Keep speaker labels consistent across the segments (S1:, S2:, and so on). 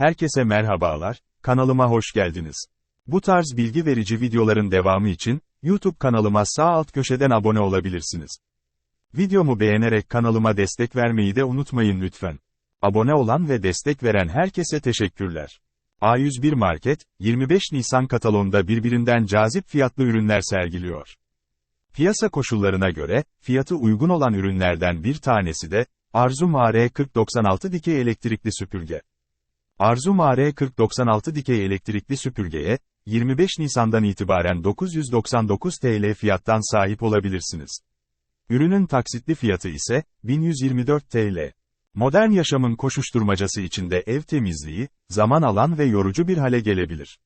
S1: Herkese merhabalar, kanalıma hoş geldiniz. Bu tarz bilgi verici videoların devamı için, YouTube kanalıma sağ alt köşeden abone olabilirsiniz. Videomu beğenerek kanalıma destek vermeyi de unutmayın lütfen. Abone olan ve destek veren herkese teşekkürler. A101 Market, 25 Nisan kataloğunda birbirinden cazip fiyatlı ürünler sergiliyor. Piyasa koşullarına göre, fiyatı uygun olan ürünlerden bir tanesi de, Arzum AR4096 dikey elektrikli süpürge. Arzum AR4096 dikey elektrikli süpürgeye, 25 Nisan'dan itibaren 999 TL fiyattan sahip olabilirsiniz. Ürünün taksitli fiyatı ise, 1124 TL. Modern yaşamın koşuşturmacası içinde ev temizliği, zaman alan ve yorucu bir hale gelebilir.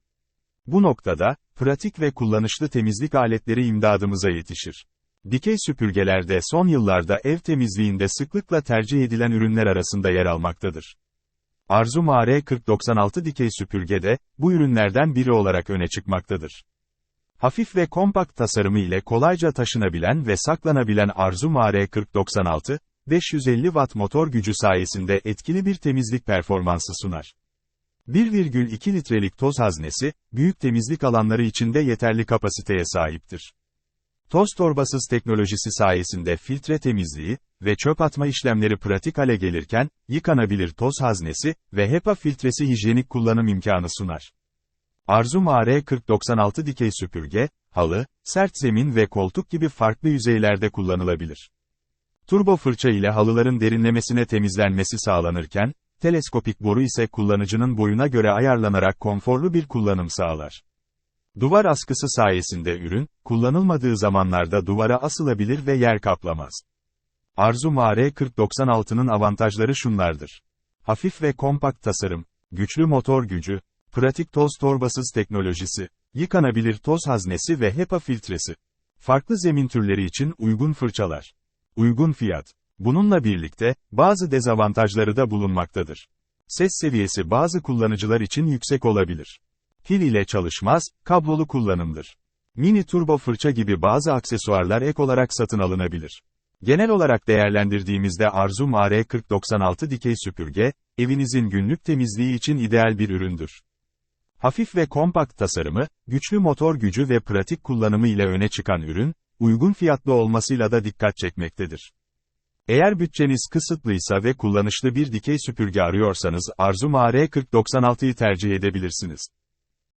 S1: Bu noktada, pratik ve kullanışlı temizlik aletleri imdadımıza yetişir. Dikey süpürgeler de son yıllarda ev temizliğinde sıklıkla tercih edilen ürünler arasında yer almaktadır. Arzum AR4096 dikey süpürge de, bu ürünlerden biri olarak öne çıkmaktadır. Hafif ve kompakt tasarımı ile kolayca taşınabilen ve saklanabilen Arzum AR4096, 550 Watt motor gücü sayesinde etkili bir temizlik performansı sunar. 1,2 litrelik toz haznesi, büyük temizlik alanları içinde yeterli kapasiteye sahiptir. Toz torbasız teknolojisi sayesinde filtre temizliği ve çöp atma işlemleri pratik hale gelirken, yıkanabilir toz haznesi ve HEPA filtresi hijyenik kullanım imkanı sunar. Arzum AR4096 dikey süpürge, halı, sert zemin ve koltuk gibi farklı yüzeylerde kullanılabilir. Turbo fırça ile halıların derinlemesine temizlenmesi sağlanırken, teleskopik boru ise kullanıcının boyuna göre ayarlanarak konforlu bir kullanım sağlar. Duvar askısı sayesinde ürün, kullanılmadığı zamanlarda duvara asılabilir ve yer kaplamaz. Arzum AR4096'nın avantajları şunlardır. Hafif ve kompakt tasarım, güçlü motor gücü, pratik toz torbasız teknolojisi, yıkanabilir toz haznesi ve HEPA filtresi. Farklı zemin türleri için uygun fırçalar. Uygun fiyat. Bununla birlikte, bazı dezavantajları da bulunmaktadır. Ses seviyesi bazı kullanıcılar için yüksek olabilir. Pil ile çalışmaz, kablolu kullanımdır. Mini turbo fırça gibi bazı aksesuarlar ek olarak satın alınabilir. Genel olarak değerlendirdiğimizde Arzum AR4096 dikey süpürge, evinizin günlük temizliği için ideal bir üründür. Hafif ve kompakt tasarımı, güçlü motor gücü ve pratik kullanımı ile öne çıkan ürün, uygun fiyatlı olmasıyla da dikkat çekmektedir. Eğer bütçeniz kısıtlıysa ve kullanışlı bir dikey süpürge arıyorsanız Arzum AR4096'yı tercih edebilirsiniz.